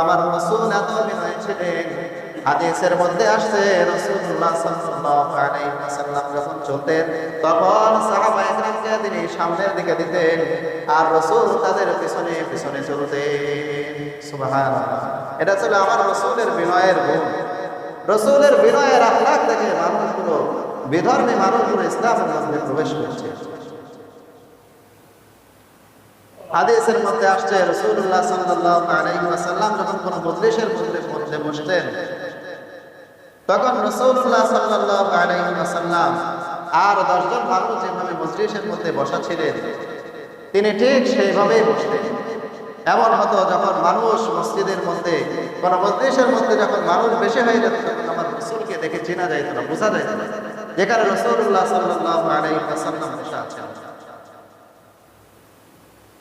আমার রসুল এত বিনয় ছিলেন হাদিসের মধ্যে আসছে রসুল্লাহ সাল্লাল্লাহু আলাইহি ওয়াসাল্লাম যখন চলতেন, তখন তিনি সামনের দিকে দিতেন আর রসুল তাদের পিছনে পিছনে চলতেন। সুবহানাল্লাহ। এটা ছিল আমার রসুলের বিনয়ের গুণ। রসুলের বিনয়ের আখলাক দেখে মানুষগুলো বিধর্মী মানুষগুলো ইসলামের মধ্যে প্রবেশ করছে। হাদিসের মধ্যে আসছে রসুল্লাহ আলাইহি ওয়াসাল্লাম যখন কোন মজলিসের মধ্যে মধ্যে বসতেন, তখন রসুল্লাহ আলাইহি ওয়াসাল্লাম আর দশজন মানুষ যেভাবে মজলিসের মধ্যে বসা ছিলেন তিনি ঠিক সেইভাবেই বসতেন। এমন হতো যখন মানুষ মসজিদের মধ্যে, কোন মজলিসের মধ্যে যখন মানুষ বেশি হয়ে যেত, তখন আমার রসুলকে দেখে চেনা যাইত না, বোঝা যাইত না। যেখানে রসুল্লাহ সাল্লাল্লাহু আলাইহি ওয়াসাল্লাম বসে আছেন।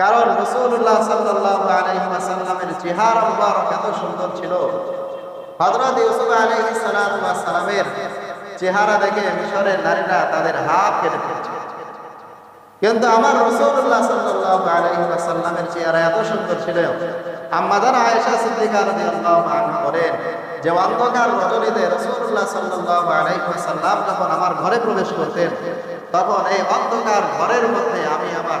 কারণ রসুল্লাহ সাল্লাহ আলহিমাসাল্লামের চেহারা মুবারক এত সুন্দর ছিল। হজরত ইউসুফ আলহি সালামের চেহারা দেখে মিশরের নারীরা তাদের হাত কেটে ফেলছে। কিন্তু আমার রসুল্লাহ সাল্লাহ আলহিমাসাল্লামের চেহারা এত সুন্দর ছিল। আমাদের আয়েশা সিদ্দিকা রাদিয়াল্লাহু আনহা বলেন, যে অন্ধকার রজনীতে রসুল্লাহ সাল্লাহ আলাইসাল্লাম যখন আমার ঘরে প্রবেশ করতেন, তখন এই অন্ধকার ঘরের মধ্যে আমি আমার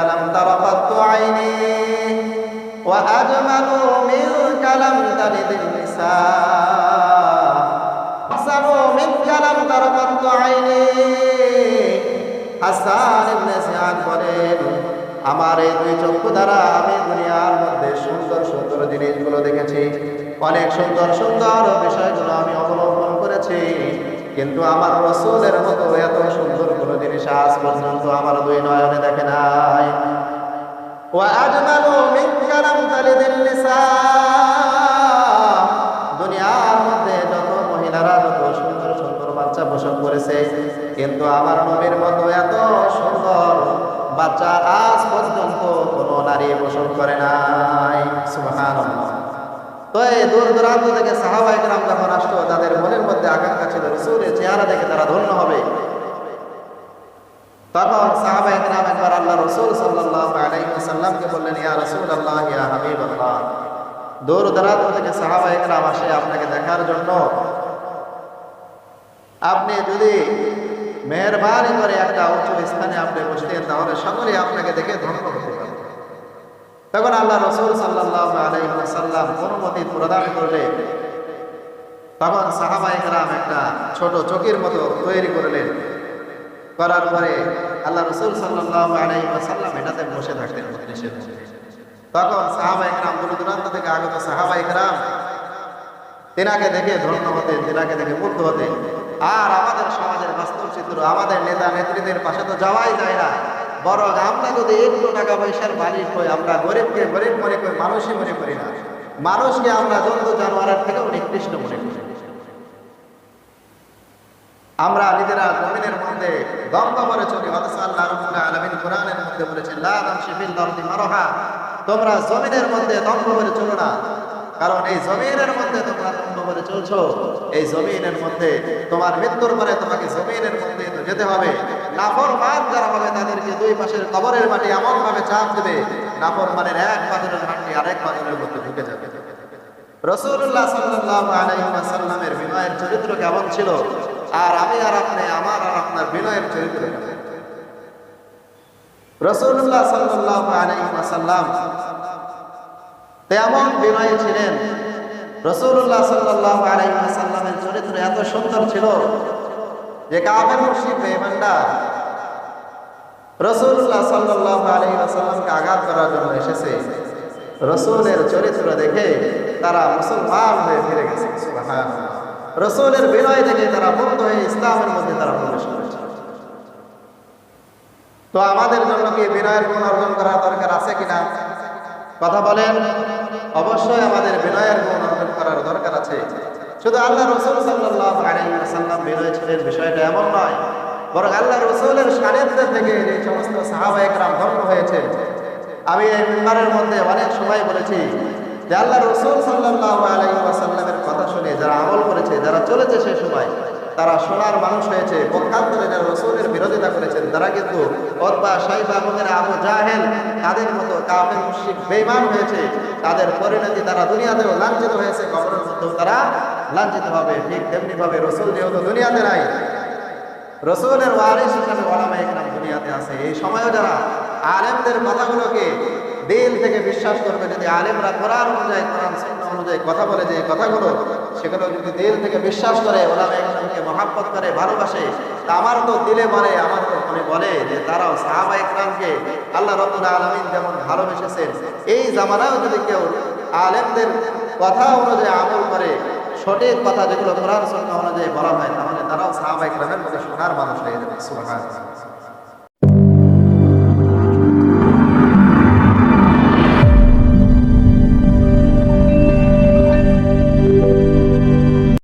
কালাম তারাকাতু আইনি ওয়া আজমালু মিন কালাম তালিদিন নিসা আহসানু মিন কালাম তারাকাতু আইনি হাসান ইবনে সিয়াদ বলেন, আমার এই দুই চক্ষু দ্বারা আমি দুনিয়ার মধ্যে সুন্দর সুন্দর জিনিসগুলো দেখেছি। অনেক সুন্দর সুন্দর বিষয়গুলো আমি অবলম্বন করেছি। কিন্তু আমার রসুলের মতো এত সুন্দর কোনো জিনিস আজ পর্যন্ত আমার দুই নয়নে দেখে নাই। وأجمل من كلام تلد النساء দুনিয়ার মধ্যে যত মহিলারা যত সুন্দর সুন্দর বাচ্চা প্রসব করেছে কিন্তু আমার নবীর মতো এত সুন্দর বাচ্চা আজ পর্যন্ত কোনো নারী প্রসব করে নাই সুবহানাল্লাহ তো এই দূর দূরান্ত থেকে সাহাবা একরাম যখন আসতো তাদের মনের মধ্যে আকাঙ্ক্ষা ছিল রসুলের চেহারা দেখে তারা ধন্য হবে দূর দূরান্ত থেকে সাহাবা একরাম আসে আপনাকে দেখার জন্য। আপনি যদি মেহরবানি করে একটা উঁচু স্থানে আপনি বসতেন, তাহলে সকলে আপনাকে দেখে ধন্য তখন আল্লাহ রসুল সাল্লাহ আলাইসাল্লাম অনুমতি প্রদান করলে, তখন সাহাবা একরাম একটা ছোট চকির মতো তৈরি করলেন। করার পরে আল্লাহ রসুল সাল্লাহ আলাইসাল্লাম এটাতে বসে থাকতেন মধ্যে। তখন সাহাবা একরাম দূর দূরান্ত থেকে আগত সাহাবা একরাম তেনাকে দেখে ধন্য হতেন তেনাকে দেখে মুগ্ধ হতেন আর আমাদের সমাজের বাস্তব চিত্র আমাদের নেতা নেত্রীদের পাশে তো যাওয়াই যায় না। বরং আমরা যদি একটু টাকা পয়সার মালিক হই, আমরা গরিবকে গরিব মনে করি, মানুষই মনে করি না। মানুষকে আমরা জন্তু জানোয়ারের থেকেও নিকৃষ্ট মনে করি। আমরা নিজেরা জমিনের মধ্যে দম্ভ করে চলি। অথচ আল্লাহ আলামিন কোরআনের মধ্যে বলেছেন, লা তামশি ফিল আরদি মারহা তোমরা জমিনের মধ্যে দম্ভ করে চলো না। কারণ এই জমিনের মধ্যে তোমরা দম্ভ করে চলছো। এই জমিনের মধ্যে তোমার মৃত্যুর পরে তোমাকে জমিনের মধ্যে তো যেতে হবে। নাফর মান যারা হবে, তাদেরকে দুই পাশের কবরের মাটি এমন ভাবে চাপ দেবে নাফর মানের এক পাথরের মাটি আরেক পাথরের মধ্যে ঢুকে যাবে। রসুল্লাহ বিনয়ের চরিত্র কেমন ছিল? আর আমি আর আপনি, আমার আর আপনার বিনয়ের চরিত্র রসুল্লাহ সাল্লাহ আলাইসাল্লাম তেমন বিনয়ী ছিলেন। রসুল্লাহ সাল্লাহ আলাইসাল্লামের চরিত্র এত সুন্দর ছিল যে কাবের মুর্শিদ বেমান্ডা রসুল্লাহ সাল্লাহ আলাইসাল্লামকে আঘাত করার জন্য এসেছে। রসুলের চরিত্র দেখে তারা মুসলমান হয়ে ফিরে গেছে রসুলের বিনয় দেখে তারা মুক্ত হয়ে ইসলামের মধ্যে তারা প্রবেশ করেছে তো আমাদের জন্য কি বিনয়ের গুণ অর্জন করার দরকার আছে কিনা? কথা বলেন। অবশ্যই আমাদের বিনয়ের গুণ অর্জন করার দরকার আছে। শুধু আল্লাহ রসুল আলাইসাল্লাম বিনয় ছিলেন, বিষয়টা এমন নয়। বরং আল্লাহ রসুলের সান্নিধ্য থেকে যে সমস্ত সাহাবাহিকরাম ধন্য হয়েছে। আমি এই মেম্বারের মধ্যে অনেক সময় বলেছি যে আল্লাহ রসুল সাল্লাহ আলাইসাল্লামের কথা শুনে যারা আমল করেছে, যারা চলেছে সে সময় তারা সোনার মানুষ হয়েছে। পক্ষান্তরে যারা রসুলের বিরোধিতা করেছেন, তারা কিন্তু অথবা সাইবা মুখের আবু জাহেল, তাদের মতো কাফের মুশিক বেইমান হয়েছে। তাদের পরিণতি তারা দুনিয়াতেও লাঞ্ছিত হয়েছে, কবরের মধ্যেও তারা লাঞ্ছিত হবে। ঠিক তেমনি ভাবে রসুল যেহেতু দুনিয়াতে নাই, রসুলের ওয়ারিস হিসাবে ওলামা ইকরাম দুনিয়াতে আছে। এই সময়ও যারা আলেমদের কথাগুলোকে দিল থেকে বিশ্বাস করবে, যদি আলেমরা কোরআন অনুযায়ী কোরআন অনুযায়ী কথা বলে যে কথাগুলো সেগুলো যদি দিল থেকে বিশ্বাস করে, ওলামা ইকরামকে মহাব্বত করে, ভালোবাসে, তা আমার তো দিলে বলে, আমার তো মনে বলে যে তারাও সাহাবা ইকরামকে আল্লাহ রব্বুল আলামিন যেমন ভালোবেসেছেন, এই জামানাও যদি কেউ আলেমদের কথা অনুযায়ী আমল করে, সঠিক কথা যেগুলো কোরআন সুন্নাহ অনুযায়ী বলা হয়, তাহলে তারাও সাহাবা ইকরামের মধ্যে সোনার মানুষ হয়ে যাবে, সুবহানাল্লাহ।